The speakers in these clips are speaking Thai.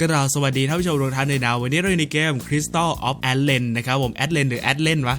ก็เราสวัสดีท่านผู้ชมทุกท่านเลยนะ วันนี้เราอยู่ในเกม Crystal of Atlan นะครับผม Atlan หรือ Atlan วะ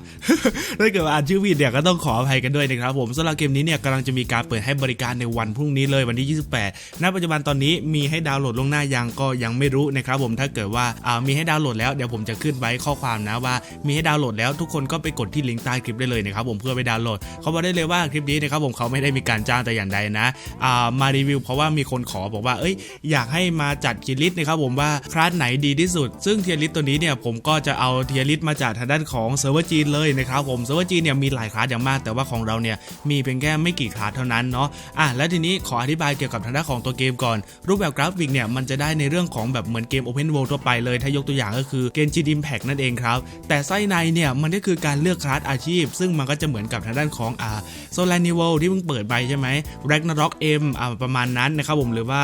ถ้าเกิดว่าอ่านชื่อผิดเนี่ยก็ต้องขออภัยกันด้วยนะครับผมสำหรับเกมนี้เนี่ยกำลังจะมีการเปิดให้บริการในวันพรุ่งนี้เลยวันที่ 28 ณ ปัจจุบันตอนนี้มีให้ดาวน์โหลดลวงหน้ายังก็ยังไม่รู้นะครับผมถ้าเกิดว่าอ่ามีให้ดาวน์โหลดแล้วเดี๋ยวผมจะขึ้นไว้ข้อความนะว่า มีให้ดาวน์โหลดแล้วทุกคนก็ไปกดที่ลิงก์ใต้คลิปได้เลยนะครับผมเพื่อไปดาวน์โหลดเขาบอกได้เลยว่าคลิปนี้นะครับผมเขาไม่ได้มีการจ้างแต่อย่างใดนะอ่ามารีวิวเพราะว่ามีคนขอบอกว่าเอ้ยอยากให้มาจัดคิลิสนะครับผมมว่าคลาสไหนดีที่สุด ซึ่งเทียริสตัวนี้เนี่ยผมก็จะเอาเทียริสมาจากทางด้านของเซิร์ฟเวอร์จีนเลยนะครับผมเซิร์ฟเวอร์จีนเนี่ยมีหลายคลาสอย่างมาก แต่ว่าของเราเนี่ยมีเพียงแค่ไม่กี่คลาสเท่านั้นเนาะอะแล้วทีนี้ขออธิบายเกี่ยวกับทางด้านของตัวเกมก่อน รูปแบบกราฟิกเนี่ยมันจะได้ในเรื่องของแบบเหมือนเกม Open World ทั่วไปเลยถ้ายกตัวอย่างก็คือเกม g d Impact นั่นเองครับแต่ไส้ในเนี่ยมันก็คือการเลือกคลาสอาชีพ ซึ่งมันก็จะเหมือนกับทางด้านของอ่าโซลานิเวลที่เพิ่งเปิดไปใช่ไหม Ragnarok M อ่าประมาณนั้นนะครับผมหรือว่า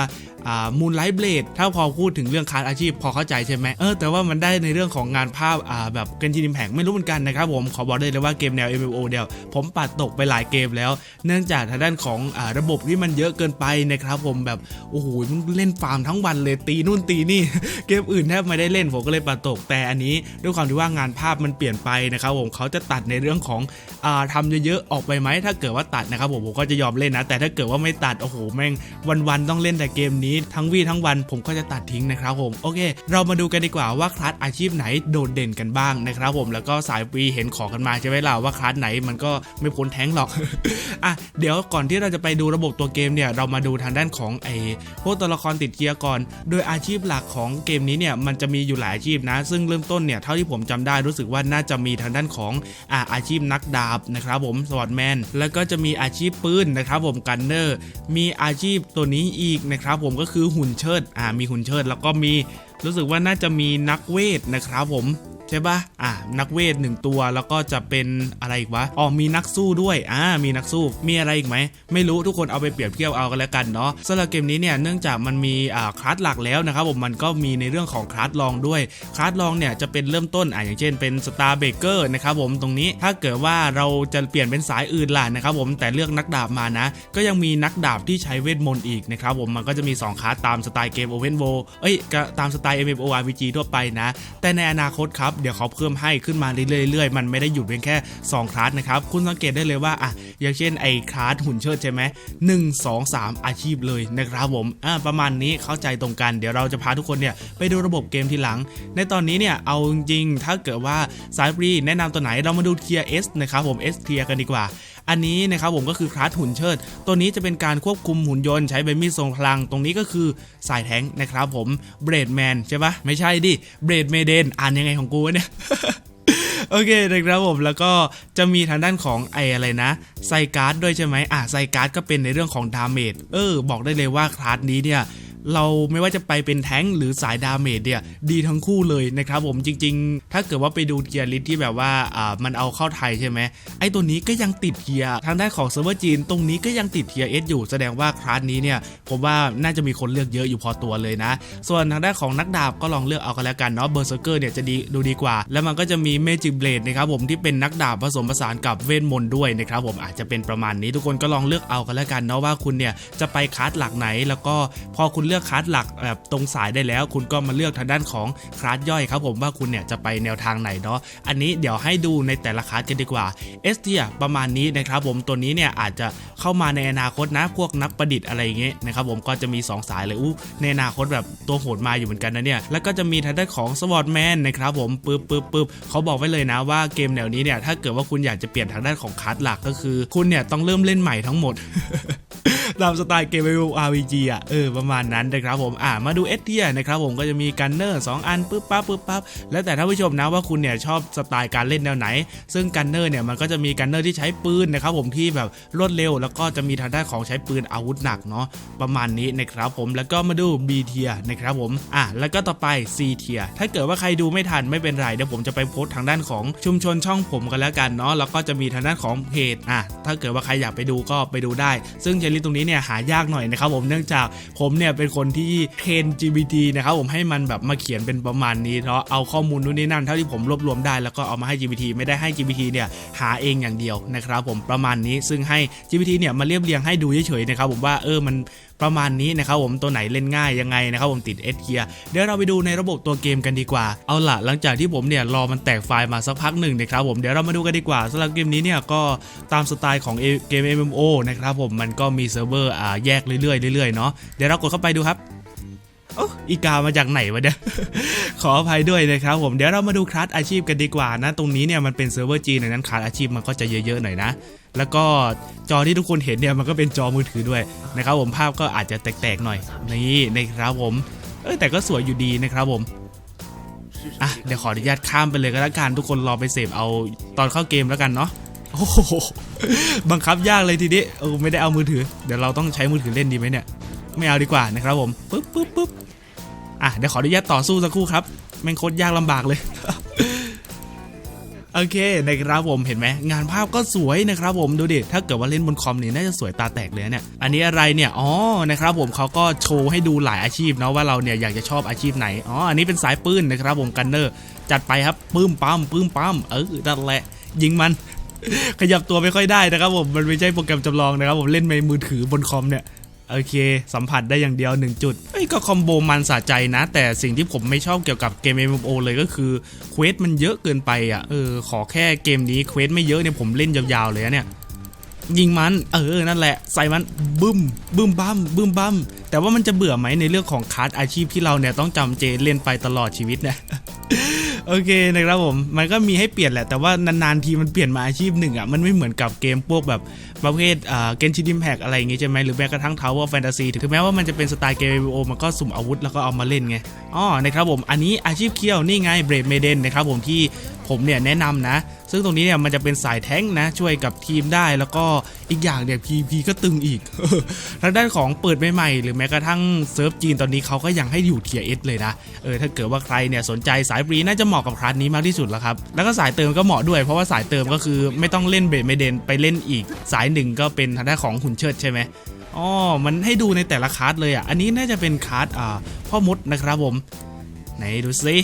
อ่า Moonlight Blade ถ้าพอพูดถึงเรื่องคาสอาชีพพอเข้าใจใช่ไหมเออแต่ว่ามันได้ในเรื่องของงานภาพอ่าแบบเกม g d Impact ไม่รู้เหมือนกันนะครับผมขอบอกได้เลยว่าเกมแนว MMO เดียวผมปัดตกไปหลายเกมแล้ว เนื่องจากทางด้านของอ่าระบบที่มันเยอะเกินไปนะครับผมแบบโอ้โหมึงเล่นฟาร์มทั้งวันเลยตีนู่นตีนี่ เกมอื่นแทบไม่ได้เล่นผมก็เลยปัดตก แต่อันนี้ด้วยความที่ว่างานภาพมันเปลี่ยนไปนะครับผมเขาจะตัดในเรื่องของอ่าทำเยอะๆออกไปไหมถ้าเกิดว่าตัดนะครับผมผมก็จะยอมเล่นนะแต่ถ้าเกิดว่าไม่ตัดโอ้โหแม่งวันๆต้องเล่นแต่เกมนี้ทั้งวี่ทั้งวันผมก็จะตัดทิ้งนะครับครับผมโอเค เรามาดูกันดีกว่าว่าคลาสอาชีพไหนโดดเด่นกันบ้างนะครับผมแล้วก็สายปีเห็นของกันมาใช่ไหมล่ะว่าคลาสไหนมันก็ไม่พ้นแท้งหรอกอะเดี๋ยวก่อนที่เราจะไปดูระบบตัวเกมเนี่ยเรามาดูทางด้านของไอ้พวกตัวละครติดเกียร์ก่อน โดยอาชีพหลักของเกมนี้เนี่ยมันจะมีอยู่หลายอาชีพนะ ซึ่งเริ่มต้นเนี่ยเท่าที่ผมจำได้รู้สึกว่าน่าจะมีทางด้านของอ่าอาชีพนักดาบนะครับผมสวอตแมนแล้วก็จะมีอาชีพปืนนะครับผมกันเนอร์มีอาชีพตัวนี้อีกนะครับผมก็คือหุ่นเชิดอ่ามีหุ่นเชิดแล้วก็มีรู้สึกว่าน่าจะมีนักเวทนะครับผม ใช่ปะอะนักเวทหนึ่งตัวแล้วก็จะเป็นอะไรอีกวะอ๋อมีนักสู้ด้วยอ่ามีนักสู้มีอะไรอีกไหมไม่รู้ทุกคนเอาไปเปรียบเทียบเอากันแล้วกันเนาะสำหรับเกมนี้เนี่ยเนื่องจากมันมีอ่าคลาสหลักแล้วนะครับผมมันก็มีในเรื่องของคลาสรองด้วยคลาสรองเนี่ยจะเป็นเริ่มต้นอ่าอย่างเช่นเป็นสตาร์เบเกอร์นะครับผมตรงนี้ถ้าเกิดว่าเราจะเปลี่ยนเป็นสายอื่นล่ะนะครับผมแต่เลือกนักดาบมานะ ก็ยังมีนักดาบที่ใช้เวทมนต์อีกนะครับผมมันก็จะมี 2คลาสตามสไตล์เกม Open World เอ้ยตามสไตล์ MMORPG ทั่วไปนะ แต่ในอนาคตครับเดี๋ยวเขาเพิ่มให้ขึ้นมาเรื่อยๆ มันไม่ได้หยุดเพียงแค่ 2 คลาสนะครับ คุณสังเกตได้เลยว่าอะอย่างเช่นไอ้คลาสหุ่นเชิดใช่ไหมหนึ่งสองสามอาชีพเลยนะครับผมอ่าประมาณนี้เข้าใจตรงกันเดี๋ยวเราจะพาทุกคนเนี่ยไปดูระบบเกมทีหลัง ในตอนนี้เนี่ยเอาจริงๆถ้าเกิดว่าสายฟรีแนะนำตัวไหนเรามาดูเทียร์ S นะครับผมเอสเทียกันดีกว่า อันนี้นะครับผมก็คือคลาสหุ่นเชิด ตัวนี้จะเป็นการควบคุมหุ่นยนต์ใช้ใบมีดทรงพลัง ตรงนี้ก็คือสายแทงนะครับผมเบรดแมนใช่ปะไม่ใช่ดิเบรดเมเดนอ่านยังไงของกูเนี่ยโอเคนะครับผมแล้วก็จะมีทางด้านของไออะไรนะไซการ์ดด้วยใช่ไหมอะไซการ์ดก็เป็นในเรื่องของดาเมจเออ บอกได้เลยว่าคลาสนี้เนี่ย เราไม่ว่าจะไปเป็นแท้งหรือสายดาเมจเนี่ยดีทั้งคู่เลยนะครับผมจริง ๆ ถ้าเกิดว่าไปดูเทียร์ลิสที่แบบว่าอ่ามันเอาเข้าไทยใช่ไหมไอตัวนี้ก็ยังติดเทียร์ทางด้านของเซิร์ฟเวอร์จีน ตรงนี้ก็ยังติดเทียร์เอสอยู่แสดงว่าคลาสนี้เนี่ยผมว่าน่าจะมีคนเลือกเยอะอยู่พอตัวเลยนะ ส่วนทางด้านของนักดาบก็ลองเลือกเอากันแล้วกันเนาะเบอร์เซอร์เกอร์เนี่ยจะดีดูดีกว่า แล้วมันก็จะมีเมจิกเบลดนะครับผมที่เป็นนักดาบผสมผสานกับเวทมนต์ด้วยนะครับผมอาจจะเป็นประมาณนี้ทุกคนก็ลองเลือกเอากันแล้วกันเนาะว่าคุณเนี่ยจะไปคลาสหลักไหน แล้วก็พอคุณเลือกลือกคลาสหลักแบบตรงสายได้แล้ว คุณก็มาเลือกทางด้านของคลาสย่อยครับผมว่าคุณเนี่ยจะไปแนวทางไหนเนาะอันนี้เดี๋ยวให้ดูในแต่ละคลาสกันดีกว่าเอสเทียประมาณนี้นะครับผมตัวนี้เนี่ยอาจจะเข้ามาในอนาคตนะพวกนักประดิษฐ์อะไรอย่างเงี้ยนะครับผมก็จะมี 2 สายเลยอู้ในอนาคตแบบตัวโหดมาอยู่เหมือนกันนะเนี่ยแล้วก็จะมีทางด้านของสวอตแมนนะครับผมปึ๊บปึ๊บปึ๊บเขาบอกไว้เลยนะว่าเกมแนวนี้เนี่ยถ้าเกิดว่าคุณอยากจะเปลี่ยนทางด้านของคลาสหลักก็คือ คุณเนี่ยต้องเริ่มเล่นใหม่ทั้งหมด ตามสไตล์เกม RPG อะเออประมาณนั้นนะครับผมอ่ามาดูเอสเทียนะครับผมก็จะมีกันเนอร์2อันปึ๊บปั๊บปึ๊บปั๊บแล้วแต่ท่านผู้ชมนะว่าคุณเนี่ยชอบสไตล์การเล่นแนวไหน ซึ่งกันเนอร์เนี่ยมันก็จะมีกันเนอร์ที่ใช้ปืนนะครับผมที่แบบรวดเร็ว แล้วก็จะมีทางด้านของใช้ปืนอาวุธหนักเนาะประมาณนี้นะครับผมแล้วก็มาดู B เทียนะครับผมอะแล้วก็ต่อไป C เทียถ้าเกิดว่าใครดูไม่ทันไม่เป็นไรเดี๋ยวผมจะไปโพสต์ทางด้านของชุมชนช่องผมกันแล้วกันเนาะแล้วก็จะมีทางด้านของเพจอะถ้าเกิดว่าใครอยากไปดูก็ไปดูได้ ซึ่งเจลิตรงนี้เนี่ยหายากหน่อยนะครับผมเนื่องจากผมเนี่ยเป็นคนที่เทรน GPT นะครับผมให้มันแบบมาเขียนเป็นประมาณนี้เนาะเอาข้อมูลนู่นนี่นั่นเท่าที่ผมรวบรวมได้แล้วก็เอามาให้ GPT ไม่ได้ให้ GPT เนี่ยหาเองอย่างเดียวนะครับผมประมาณนี้ซึ่งให้ GPT เนี่ยมาเรียบเรียงให้ดูเฉยๆนะครับผมว่าเออมัน ประมาณนี้นะครับผมตัวไหนเล่นง่ายยังไงนะครับผมติดเอสเกียเดี๋ยวเราไปดูในระบบตัวเกมกันดีกว่าเอาล่ะหลังจากที่ผมเนี่ยรอมันแตกไฟล์มาสักพักหนึ่งนะครับผมเดี๋ยวเรามาดูกันดีกว่าสำหรับเกมนี้เนี่ยก็ตามสไตล์ของเกม MMO นะครับผมมันก็มีเซิร์ฟเวอร์แยกเรื่อยๆเรื่อยๆเนาะเดี๋ยวเรากดเข้าไปดูครับ โอ้อีกามาจากไหนวะเนี่ย ขออภัยด้วยนะครับผม เดี๋ยวเรามาดูคลาสอาชีพกันดีกว่านะ ตรงนี้เนี่ยมันเป็นเซิร์ฟเวอร์จีนนั้นคลาสอาชีพมันก็จะเยอะๆหน่อยนะ แล้วก็จอที่ทุกคนเห็นเนี่ยมันก็เป็นจอมือถือด้วยนะครับผมภาพก็อาจจะแตกๆหน่อย นี่นะครับผม เออแต่ก็สวยอยู่ดีนะครับผมอะเดี๋ยวขออนุญาตข้ามไปเลยก็แล้วกันทุกคนรอไปเสพเอาตอนเข้าเกมแล้วกันเนาะโอ้โหบังคับยากเลยทีนี้เออไม่ได้เอามือถือ เดี๋ยวเราต้องใช้มือถือเล่นดีไหมเนี่ย ไม่เอาดีกว่านะครับผมปึ๊บปึ๊บปึ๊บอะเดี๋ยวขออนุญาตต่อสู้สักครู่ครับแม่งโคตรยากลำบากเลยโอเคนะครับผมเห็นไหมงานภาพก็สวยนะครับผมดูดิถ้าเกิดว่าเล่นบนคอมนี่น่าจะสวยตาแตกเลยเนี่ยอันนี้อะไรเนี่ยอ๋อนะครับผมเขาก็โชว์ให้ดูหลายอาชีพเนาะว่าเราเนี่ยอยากจะชอบอาชีพไหนอ๋ออันนี้เป็นสายปืนนะครับผมกันเนอร์จัดไปครับปื้มปั๊มปื้มปั๊มเออนั่นแหละยิงมัน ขยับตัวไม่ค่อยได้นะครับผมมันไม่ใช่โปรแกรมจำลองนะครับผมเล่นในมือถือบนคอมเนี่ย โอเค สัมผัสได้อย่างเดียวหนึ่งจุดเอ้ยก็คอมโบมันสะใจนะ แต่สิ่งที่ผมไม่ชอบเกี่ยวกับเกม MMO เลยก็คือเควสมันเยอะเกินไปอะเออขอแค่เกมนี้เควสไม่เยอะเนี่ยผมเล่นยาวๆเลยนะเนี่ยยิงมันเออนั่นแหละใส่มันบึ้มบึ้มบัมบึ้มบัมแต่ว่ามันจะเบื่อไหมในเรื่องของคลาสอาชีพที่เราเนี่ยต้องจำเจเล่นไปตลอดชีวิตเนี่ย โอเคนะครับผมมันก็มีให้เปลี่ยนแหละแต่ว่านานๆทีมันเปลี่ยนมาอาชีพหนึ่งอะมันไม่เหมือนกับเกมพวกแบบประเภทอ่าเกนชิดิมแพกอะไรอย่างงี้ใช่ไหมหรือแม้กระทั่งทาวเวอร์แฟนตาซีถึงแม้ว่ามันจะเป็นสไตล์เกมโอมันก็สุ่มอาวุธแล้วก็เอามาเล่นไงอ๋อนะครับผมอันนี้อาชีพเคี้ยวนี่ไงเบรดเมเดนนะครับผมที่ผมเนี่ยแนะนำนะ ซึ่งตรงนี้เนี่ยมันจะเป็นสายแท้งนะช่วยกับทีมได้แล้วก็อีกอย่างเนี่ย PVP ก็ตึงอีกทางด้านของเปิดใหม่ๆหรือแม้กระทั่งเซิร์ฟจีนตอนนี้เขาก็ยังให้อยู่เทียเอสเลยนะเออถ้าเกิดว่าใครเนี่ยสนใจสายฟรีน่าจะเหมาะกับคลาสนี้มากที่สุดแล้วครับแล้วก็สายเติมก็เหมาะด้วยเพราะว่าสายเติมก็คือไม่ต้องเล่นเบรดเมเดนไปเล่นอีก สายหนึ่งก็เป็นทางด้านของหุ่นเชิดใช่ไหมอ๋อ มันให้ดูในแต่ละคลาสเลยอะ อันนี้น่าจะเป็นคลาสอ่าพ่อมดนะครับผม ไหนดูซิ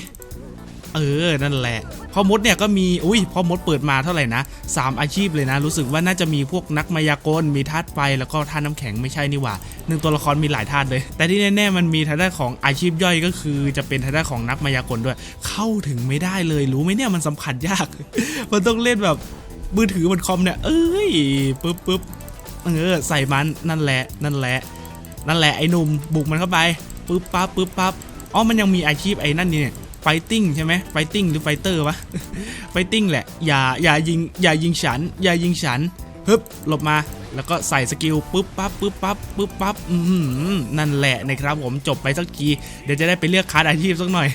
เออ นั่นแหละ พ่อมดเนี่ยก็มีอุ้ยพ่อมดเปิดมาเท่าไหร่นะสามอาชีพเลยนะ รู้สึกว่าน่าจะมีพวกนักมายากลมีธาตุไฟแล้วก็ธาตุน้ำแข็งไม่ใช่นี่หว่าหนึ่งตัวละครมีหลายธาตุเลย แต่ที่แน่ๆมันมีทางด้านของอาชีพย่อยก็คือจะเป็นทางด้านของนักมายากลด้วย เข้าถึงไม่ได้เลยรู้ไหมเนี่ยมันสัมผัสยาก มันต้องเล่นแบบมือถือบนคอมเนี่ยเอ้ยปึ๊บปึ๊บเออใส่มันนั่นแหละนั่นแหละ นั่นแหละไอ้หนุ่มบุกมันเข้าไปปึ๊บปั๊บปึ๊บปั๊บอ๋อมันยังมีอาชีพไอ้นั่นนี่เนี่ย ไฟติ้งใช่ไหมไฟติ้งหรือไฟเตอร์วะไฟติ้งแหละ อย่าอย่ายิงอย่ายิงฉัน อย่ายิงฉันฮึบหลบมาแล้วก็ใส่สกิลปึ๊บปั๊บปึ๊บปั๊บปึ๊บปั๊บอืมนั่นแหละนะครับผมจบไปสักที เดี๋ยวจะได้ไปเลือกคลาสอาชีพสักหน่อย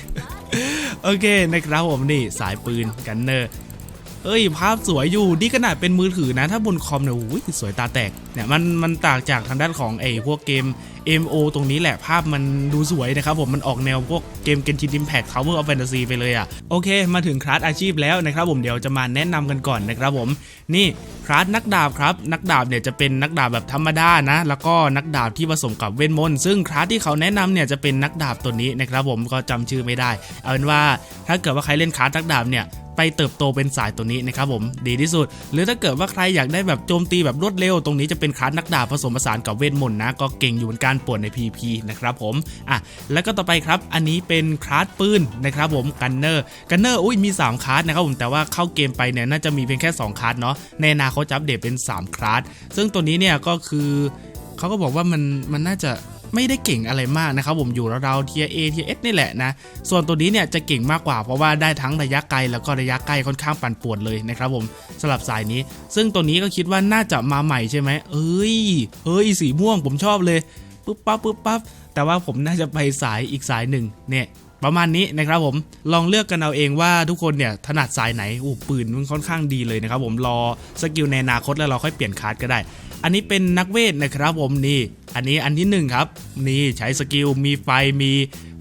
โอเคนะครับผมนี่สายปืนกันเนอร์เอ้ย ภาพสวยอยู่นี่ขนาดเป็นมือถือนะ ถ้าบนคอมเนี่ยโอ้ยสวยตาแตกเนี่ยมันมันต่างจากทางด้านของไอ้พวกเกม MO ตรงนี้แหละภาพมันดูสวยนะครับผมมันออกแนวพวกเกม Genshin Impact Tower of Fantasy ไปเลยอะ่ะโอเค มาถึงคลาสอาชีพแล้วนะครับผมเดี๋ยวจะมาแนะนำกันก่อนนะครับผมนี่คลาสนักดาบครับนักดาบเนี่ยจะเป็นนักดาบแบบธรรมดานะ แล้วก็นักดาบที่ผสมกับเวทมนต์ซึ่งคลาสที่เขาแนะนำเนี่ยจะเป็นนักดาบตัวนี้นะครับผมก็จำชื่อไม่ได้ เอาเป็นว่าถ้าเกิดว่าใครเล่นคลาสนักดาบเนี่ย ไปเติบโตเป็นสายตัวนี้นะครับผมดีที่สุด หรือถ้าเกิดว่าใครอยากได้แบบโจมตีแบบรวดเร็ว ตรงนี้จะเป็นคลาสนักดาบผสมผสานกับเวทมนต์นะ ก็เก่งอยู่เหมือนกันปวดใน PP นะครับผมอะแล้วก็ต่อไปครับอันนี้เป็นคลาสปืนนะครับผมกันเนอร์กันเนอร์อุ้ยมี 3คลาสนะครับผมแต่ว่าเข้าเกมไปเนี่ยน่าจะมีเพียงแค่ 2คลาสเนาะในอนาคตจะอัปเดตเป็น 3คลาสซึ่งตัวนี้เนี่ยก็คือเขาก็บอกว่ามันมันน่าจะ ไม่ได้เก่งอะไรมากนะครับผมอยู่ราวๆเทียเอเทียเอสนี่แหละนะ ส่วนตัวนี้เนี่ยจะเก่งมากกว่าเพราะว่าได้ทั้งระยะไกลแล้วก็ระยะใกล้ค่อนข้างปั่นป่วนเลยนะครับผมสำหรับสายนี้ ซึ่งตัวนี้ก็คิดว่าน่าจะมาใหม่ใช่ไหมเอ้ยเฮ้ยสีม่วงผมชอบเลยปุ๊บปั๊บปุ๊บปั๊บแต่ว่าผมน่าจะไปสายอีกสายหนึ่งเนี่ยประมาณนี้นะครับผมลองเลือกกันเอาเองว่าทุกคนเนี่ยถนัดสายไหนอู้ปืนมันค่อนข้างดีเลยนะครับผมรอสกิลในอนาคตแล้วเราค่อยเปลี่ยนคาร์ดก็ได้ อันนี้เป็นนักเวทนะครับผมนี่ อันนี้อันที่หนึ่งครับนี่ใช้สกิลมีไฟมี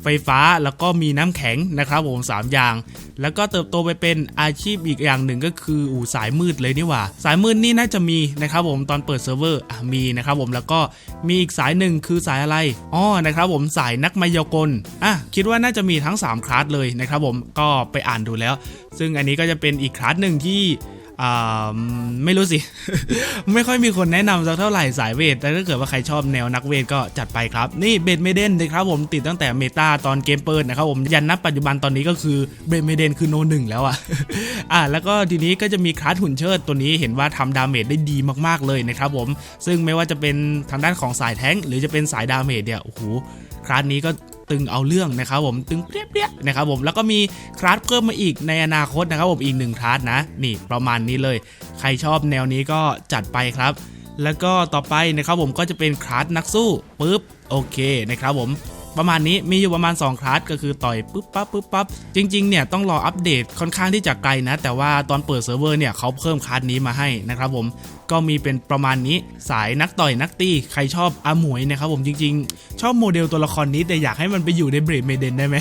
ไฟฟ้าแล้วก็มีน้ำแข็งนะครับผมสามอย่าง แล้วก็เติบโตไปเป็นอาชีพอีกอย่างหนึ่งก็คืออู่สายมืดเลยนี่ว่า สายมืดนี่น่าจะมีนะครับผมตอนเปิดเซิร์ฟเวอร์มีนะครับผมแล้วก็มีอีกสายหนึ่งคือสายอะไรอ๋อนะครับผมสายนักมายากลอะคิดว่าน่าจะมีทั้ง3คลาสเลยนะครับผมก็ไปอ่านดูแล้ว ซึ่งอันนี้ก็จะเป็นอีกคลาสหนึ่งที่ ไม่รู้สิ ไม่ค่อยมีคนแนะนำสักเท่าไหร่สายเวท แต่ถ้าเกิดว่าใครชอบแนวนักเวทก็จัดไปครับ นี่เบดเมเดนนะครับผมติดตั้งแต่เมตาตอนเกมเปิดนะครับผมยันนับปัจจุบันตอนนี้ก็คือเบดเมเดนคือโนหนึ่งแล้วอะอะแล้วก็ทีนี้ก็จะมีคลาสหุ่นเชิดตัวนี้เห็นว่าทำดาเมจได้ดีมากๆเลยนะครับผมซึ่งไม่ว่าจะเป็นทางด้านของสายแท้งหรือจะเป็นสายดาเมจเนี่ยโอ้โหคลาสนี้ก็ ตึงเอาเรื่องนะครับผมตึงเปรี้ยๆนะครับผมแล้วก็มีคลาสเพิ่มมาอีกในอนาคตนะครับผมอีกหนึ่งคลาสนะนี่ประมาณนี้เลย ใครชอบแนวนี้ก็จัดไปครับ แล้วก็ต่อไปนะครับผมก็จะเป็นคลาสนักสู้ปุ๊บโอเคนะครับผม ประมาณนี้มีอยู่ประมาณ 2 คลาสก็คือต่อยปุ๊บปั๊บปุ๊บปั๊บจริงๆเนี่ยต้องรออัปเดตค่อนข้างที่จะไกลนะ แต่ว่าตอนเปิดเซิร์ฟเวอร์เนี่ยเขาเพิ่มคลาสนี้มาให้นะครับผมก็มีเป็นประมาณนี้สายนักต่อยนักตีใครชอบอาหมวยนะครับผมจริง ๆ ชอบโมเดลตัวละครนี้แต่อยากให้มันไปอยู่ในเบรดเมเดนได้ไหม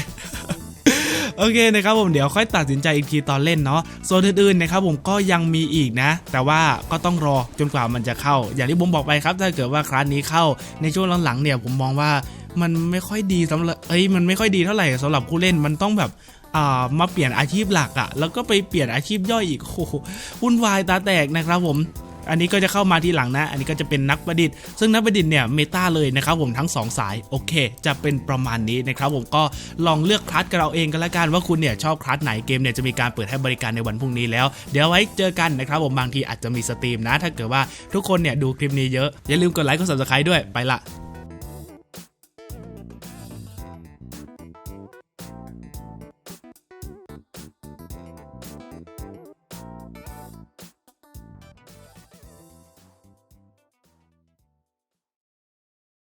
โอเคนะครับผมเดี๋ยวค่อยตัดสินใจอีกทีตอนเล่นเนาะส่วนอื่นๆนะครับผมก็ยังมีอีกนะ แต่ว่าก็ต้องรอจนกว่ามันจะเข้า อย่างที่ผมบอกไปครับ ถ้าเกิดว่าคลาสนี้เข้าในช่วงหลังๆเนี่ยผมมองว่า มันไม่ค่อยดีสำหรับเอ้ยมันไม่ค่อยดีเท่าไหร่สำหรับผู้เล่นมันต้องแบบอ่ามาเปลี่ยนอาชีพหลักอะแล้วก็ไปเปลี่ยนอาชีพย่อยอีกโอ้โหวุ่นวายตาแตกนะครับผมอันนี้ก็จะเข้ามาทีหลังนะ อันนี้ก็จะเป็นนักประดิษฐ์ ซึ่งนักประดิษฐ์เนี่ยเมตาเลยนะครับผมทั้ง 2 สาย โอเค จะเป็นประมาณนี้นะครับผมก็ลองเลือกคลาสกับเราเองกันละกันว่าคุณเนี่ยชอบคลาสไหนเกมเนี่ยจะมีการเปิดให้บริการในวันพรุ่งนี้แล้ว เดี๋ยวไว้เจอกันนะครับผมบางทีอาจจะมีสตรีมนะ ถ้าเกิดว่าทุกคนเนี่ยดูคลิปนี้เยอะอย่าลืมกดไลค์กด subscribe ด้วยไปละ